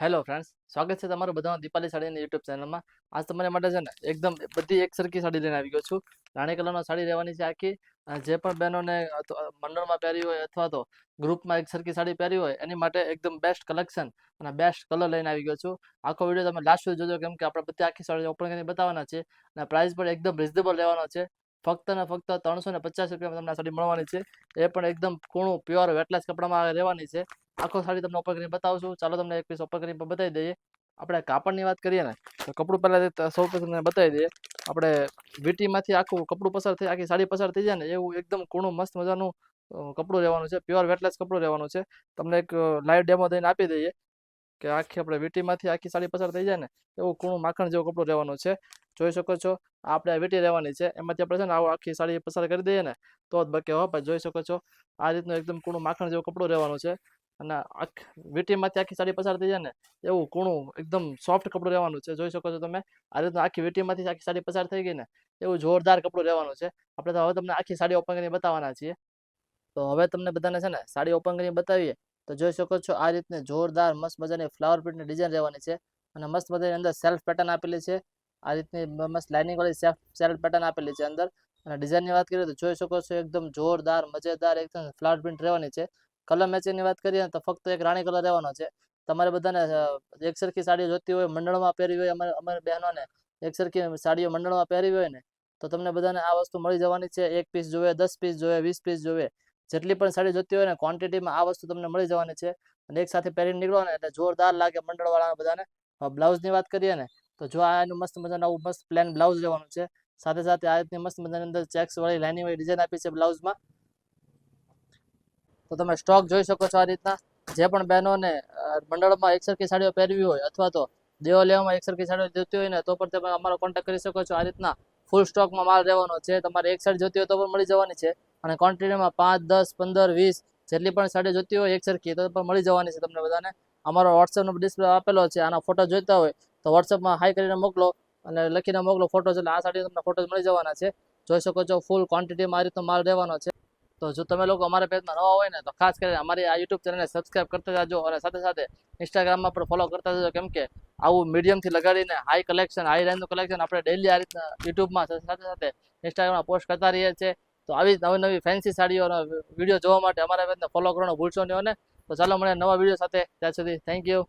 Hello friends સ્વાગત છે તમારું બધાનું દીપાલી સાડીની યુટ્યુબ ચેનલમાં આજ તમારા માટે છે ને, એકદમ બધી એક સરખી સાડી લઈને આવી ગયો છું. રાણી કલરનો સાડી રહેવાની છે આખી. જે પણ બહેનોને મંડળમાં પહેરી હોય અથવા તો ગ્રુપમાં એક સરખી સાડી પહેરી હોય, એની માટે એકદમ બેસ્ટ કલેક્શન અને બેસ્ટ કલર લઈને આવી ગયો છું. આખો વીડિયો તમે લાસ્ટ સુધી જોજો, કેમ કે આપણે બધી આખી સાડી ઓપન કરીને બતાવવાના છે અને પ્રાઇસ પણ એકદમ રિઝનેબલ રહેવાનો છે. ફક્ત ને ફક્ત ત્રણસો ને પચાસ રૂપિયામાં તમને સાડી મળવાની છે. એ પણ એકદમ કૂણું પ્યોર વેટલેસ કપડામાં રહેવાની છે. આખો સાડી તમને ઓપન કરીને બતાવશું. ચાલો તમને એક પીસ ઓપન કરીને બતાવી દઈએ. આપણે કાપડની વાત કરીએ ને, તો કપડું પહેલાં સૌ પ્રથમ બતાવી દઈએ. આપણે વીટીમાંથી આખું કપડું પસાર થઈ, આખી સાડી પસાર થઈ જાય ને, એવું એકદમ કૂણું મસ્ત મજાનું કપડું રહેવાનું છે. પ્યોર વેટલેસ કપડું રહેવાનું છે. તમને એક લાઈવ ડેમો દઈને આપી દઈએ કે આખી આપણે વીટીમાંથી આખી સાડી પસાર થઈ જાય ને, એવું કૂણું માખણ જેવું કપડું રહેવાનું છે. જોઈ શકો છો, આ આપણે વીટી રહેવાની છે. એમાંથી આપણે છે ને આવું આખી સાડી પસાર કરી દઈએ ને, તો જ બકે હો જોઈ શકો છો, આ રીતનું એકદમ કૂણું માખણ જેવું કપડું રહેવાનું છે. અને આખ વીટીમાંથી આખી સાડી પસાર થઈ જાય ને, એવું કૂણું એકદમ સોફ્ટ કપડું રહેવાનું છે. જોઈ શકો છો તમે, આ રીતનું આખી વીટીમાંથી આખી સાડી પસાર થઈ ગઈ ને, એવું જોરદાર કપડું રહેવાનું છે. આપણે તો હવે તમને આખી સાડી ઓપન કરીને બતાવવાના છીએ. તો હવે તમને બધાને છે ને, સાડી ઓપન કરીને બતાવીએ. તો જોઈ શકો છો આ રીતની જોરદાર મસ્ત મજાની ફ્લાવર પ્રિન્ટની ડિઝાઇન રહેવાની છે. અને મસ્ત મજાની અંદર સેલ્ફ પેટર્ન આપેલી છે. આ રીતની મસ્ત લાઇનિંગ વાળી સેલ્ફ સેલ્ફ પેટર્ન આપેલી છે અંદર. અને ડિઝાઇનની વાત કરીએ તો જોઈ શકો છો એકદમ જોરદાર, મજેદાર, એકદમ ફ્લાવર પ્રિન્ટ રહેવાની છે. કલર મેચિંગની વાત કરીએ તો ફક્ત એક રાણી કલર રહેવાનો છે. તમારે બધાને એક સરખી સાડી જોતી હોય, મંડળમાં પહેરવી હોય અમારે, અમારી બહેનોને, એક સરખી સાડીઓ મંડળમાં પહેરવી હોય ને, તો તમને બધાને આ વસ્તુ મળી જવાની છે. એક પીસ જોવે, દસ પીસ જોવે, વીસ પીસ જોવે, જેટલી પણ સાડી જોતી હોય ને ક્વોન્ટિટીમાં આ વસ્તુ તમને મળી જવાની છે. અને એક સાથે પહેરીને નીકળો ને, એટલે જોરદાર લાગે મંડળવાળા બધાને. બ્લાઉઝની વાત કરીએ ને, તો જો આ એનું મસ્ત મજાનું આવું મસ્ત પ્લેન બ્લાઉઝ લેવાનું છે. સાથે સાથે આ રીતની મસ્ત મજાની અંદર ચેક્સ વાળી લાઇનિંગ વાળી ડિઝાઇન આપી છે બ્લાઉઝમાં તો તમે સ્ટોક જોઈ શકો છો આ રીતના. જે પણ બહેનોને મંડળમાં એકસરખી સાડીઓ પહેરવી હોય અથવા તો દેવો લેવામાં એકસરખી સાડીઓ જોતી હોય ને, તો પણ તમે અમારો કોન્ટેક્ટ કરી શકો છો આ રીતના. ફૂલ સ્ટોકમાં માલ રહેવાનો છે. તમારે એક સાડી જોતી હોય તો પણ મળી જવાની છે. અને ક્વોન્ટિટીમાં પાંચ, દસ, પંદર, વીસ જેટલી પણ સાડી જોતી હોય એક સરખી તો પણ મળી જવાની છે તમને બધાને. અમારો વોટ્સએપનો ડિસ્પ્લે આપેલો છે. આના ફોટો જોઈતા હોય તો વોટ્સએપમાં હાઈ કરીને મોકલો અને લખીને મોકલો ફોટો એટલે આ સાડી તમને ફોટો મળી જવાના છે. જોઈ શકો છો ફૂલ ક્વોન્ટિટીમાં આ રીતનો માલ રહેવાનો છે. તો જો તમે લોકો અમારા પેજમાં નવા હોય ને, તો ખાસ કરીને અમારી આ યુટ્યુબ ચેનલને સબસ્ક્રાઇબ કરતા જાજો અને સાથે સાથે ઇન્સ્ટાગ્રામમાં પણ ફોલો કરતા જજો. કેમ કે આવું મીડિયમથી લગાડીને હાઈ કલેક્શન હાઈ રેન્જનું કલેક્શન આપણે ડેલી આ રીતના યુટ્યુબમાં સાથે સાથે ઇન્સ્ટાગ્રામમાં પોસ્ટ કરતા રહીએ છીએ. તો આવી નવી નવી ફેન્સી સાડીઓનો વીડિયો જોવા માટે અમારા પેજને ફોલો કરવાનું ભૂલશો નહીં અને તો ચાલો મને નવા વીડિયો સાથે. ત્યાં સુધી થેન્ક યુ